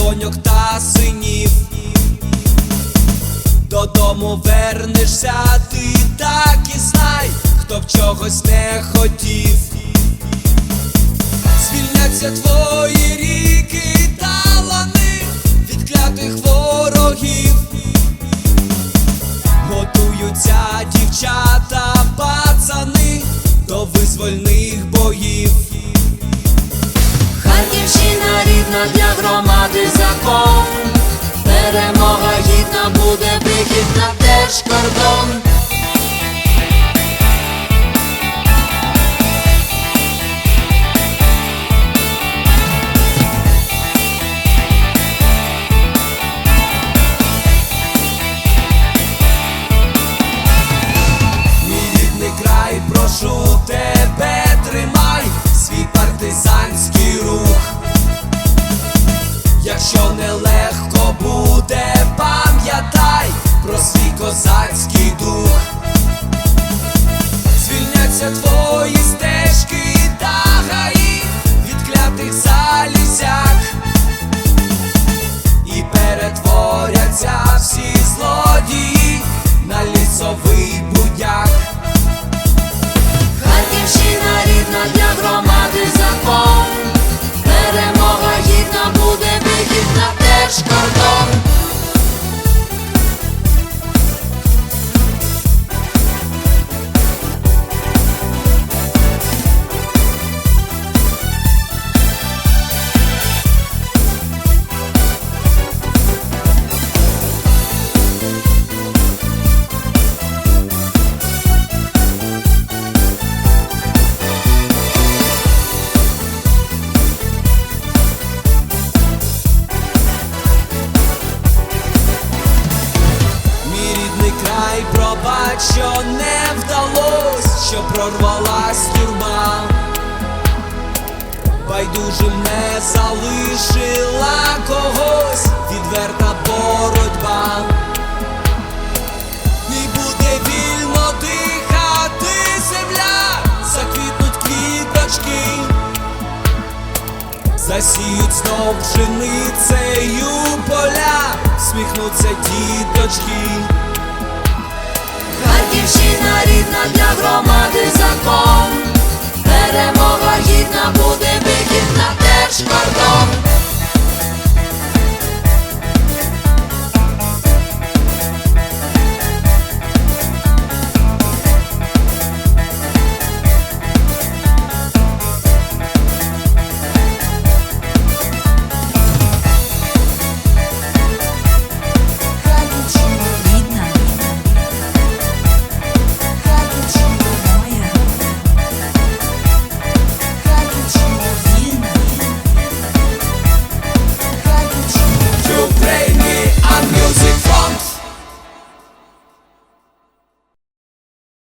доньок та синів, додому вернешся, ти так і знай, хто б чогось не хотів, звільняться твої ріки та лани від клятих ворогів, готуються дівчата, пацани до визвольних боїв. Харківщина для громади закон. Перемога гідна буде вихід Andromeda що не вдалось, що прорвалась тюрма. Байдужим не залишила когось відверта боротьба. І буде вільно дихати земля, заквітнуть квіточки, засіють знов пшеницею поля, сміхнуться діточки. громади закон, перемога гідна буде вихід на держкордон.